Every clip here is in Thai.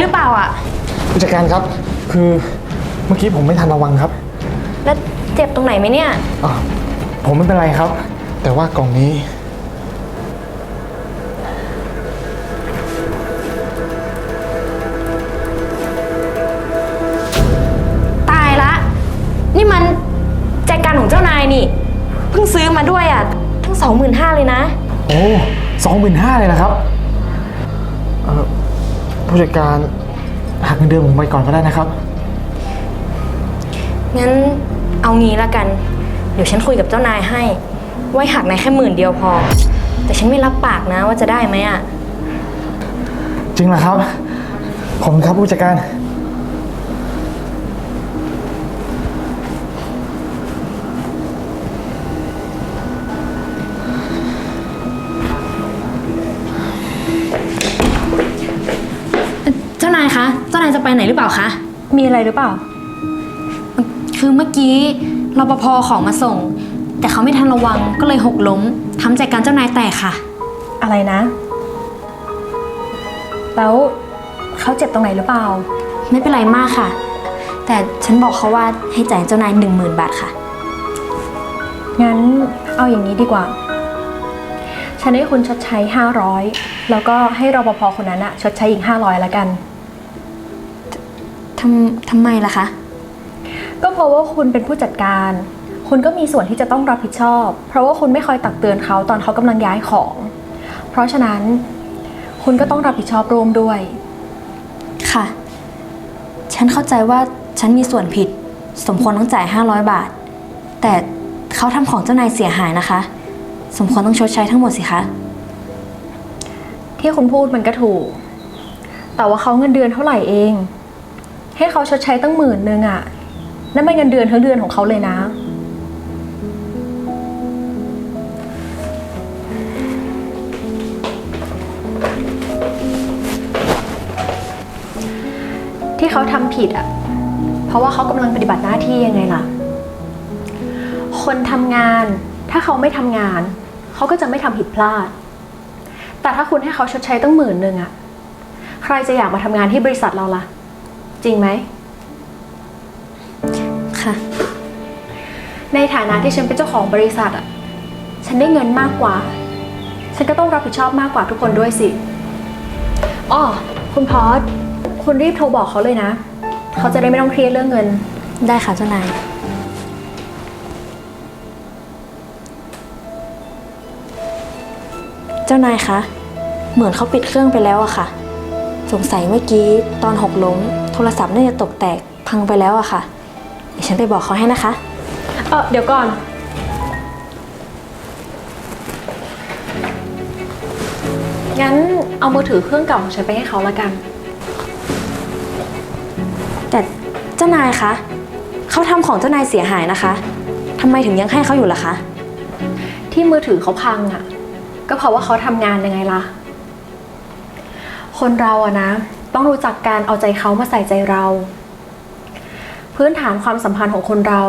หรือเปล่าอะ ผู้จัดการครับ คือเมื่อกี้ผมไม่ทันระวังครับแล้วเจ็บตรงไหนไหมเนี่ย อ่าผมไม่เป็นไรครับ แต่ว่ากล่องนี้ ตายละ นี่มันแจกันของเจ้านายนี่ เพิ่งซื้อมาด้วยอะ ทั้งสองหมื่นห้าเลยนะ โอ้สองหมื่นห้าเลยนะครับเอ่อ ผู้จัดการหักเงินเดือนผมไปก่อนก็ได้นะครับ งั้นเอางี้ละกัน เดี๋ยวฉันคุยกับเจ้านายให้ ไว้หักนายแค่หมื่นเดียวพอ แต่ฉันไม่รับปากนะว่าจะได้ไหมอะ จริงเหรอครับขอบคุณครับผู้จัดการานายคะ เจ้านายจะไปไหนหรือเปล่าคะ มีอะไรหรือเปล่า คือเมื่อกี้รปภของมาส่ง แต่เขาไม่ทันระวังก็เลยหกล้มทำใจการเจ้านายแตกค่ะ อะไรนะ แล้วเขาเจ็บตรงไหนหรือเปล่า ไม่เป็นไรมากค่ะ แต่ฉันบอกเขาว่าให้จ่ายเจ้านายหนึ่งหมื่นบาทค่ะ งั้นเอาอย่างนี้ดีกว่า ฉันให้คุณชดใช้ 500 แล้วก็ให้รปภคนนั้นอะชดใช้อีก 500ละกัน ทำทำไมล่ะคะ ก็เพราะว่าคุณเป็นผู้จัดการ คุณก็มีส่วนที่จะต้องรับผิดชอบ เพราะว่าคุณไม่คอยตักเตือนเขาตอนเขากำลังย้ายของ เพราะฉะนั้น คุณก็ต้องรับผิดชอบร่วมด้วย ค่ะ ฉันเข้าใจว่าฉันมีส่วนผิด สมควรต้องจ่าย 500 บาท แต่เขาทำของเจ้านายเสียหายนะคะ สมควรต้องชดใช้ทั้งหมดสิคะ ที่คุณพูดมันก็ถูก แต่ว่าเขาเงินเดือนเท่าไหร่เอง ให้เขาชดใช้ตั้งหมื่นนึงอะนั่นเป็นเงินเดือนทั้งเดือนของเขาเลยนะ ที่เขาทำผิดอะเพราะว่าเขากำลังปฏิบัติหน้าที่ยังไงล่ะ คนทำงานถ้าเขาไม่ทำงาน เขาก็จะไม่ทำผิดพลาด แต่ถ้าคุณให้เขาชดใช้ตั้งหมื่นหนึ่งอะใครจะอยากมาทำงานที่บริษัทเราล่ะ จริงไหม ค่ะ ในฐานะที่ฉันเป็นเจ้าของบริษัทอะฉันได้เงินมากกว่า ฉันก็ต้องรับผิดชอบมากกว่าทุกคนด้วยสิอ้อคุณพอสคุณรีบโทรบอกเขาเลยนะ เขาจะได้ไม่ต้องเครียดเรื่องเงิน ได้ค่ะเจ้านาย เจ้านายคะ เหมือนเขาปิดเครื่องไปแล้วอะค่ะ สงสัยเมื่อกี้ตอนหกล้ม โทรศัพท์น่าจะตกแตกพังไปแล้วอะค่ะ เดี๋ยวฉันไปบอกเขาให้นะคะ เออเดี๋ยวก่อน งั้นเอามือถือเครื่องเก่าของฉันไปให้เขาละกัน แต่เจ้านายคะเขาทำของเจ้านายเสียหายนะคะทำไมถึงยังให้เขาอยู่ล่ะคะ ที่มือถือเขาพังอะ่ะ ก็เพราะว่าเขาทำงานยังไงล่ะ คนเราอะนะ ต้องรู้จักการเอาใจเขามาใส่ใจเรา พื้นฐานความสัมพันธ์ของคนเรา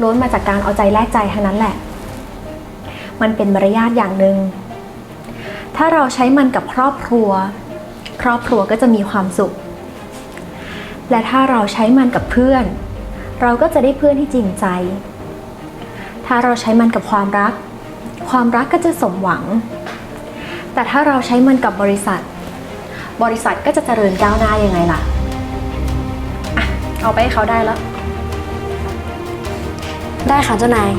ล้วนมาจากการเอาใจแลกใจทั้งนั้นแหละ มันเป็นมารยาทอย่างหนึ่งถ้าเราใช้มันกับครอบครัว ครอบครัวก็จะมีความสุข และถ้าเราใช้มันกับเพื่อน เราก็จะได้เพื่อนที่จริงใจ ถ้าเราใช้มันกับความรัก ความรักก็จะสมหวัง แต่ถ้าเราใช้มันกับบริษัท บริษัทก็จะเจริญก้าวหน้ายังไงล่ะอะเอาไปให้เขาได้แล้ว ได้ค่ะเจ้านาย